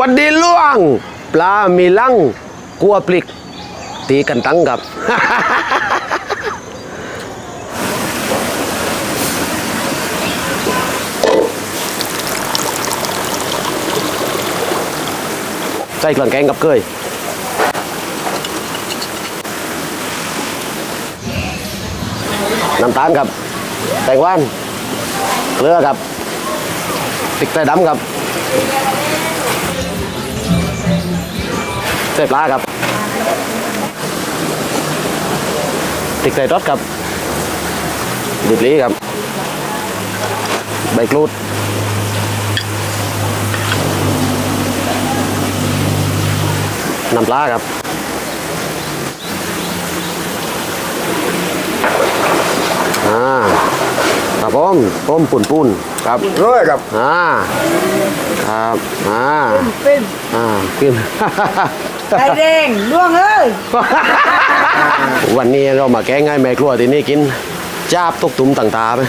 วันดีล่วง ปลามีลังกัวปลิก ตีกันตั้งกับ ใส่เครื่องแกงกับเกยน้ำตาลครับแตงกวานเกลือครับพริกไทยดำครับ ใส่ปลาครับพริกไทยรสครับดิบลีครับ ใบกรูดน้ำปลาครับอ่าครับผมต้มปุ่นปุ่นๆครับร้อยครับอ่าครับอ่าเป็นอ่าขึ้น ไข่แดงล่วงเอ้ยวันนี้เรามาแก้ง่ายแม่ครัวที่นี่กินจ้าบตุกตุ่มต่างๆไป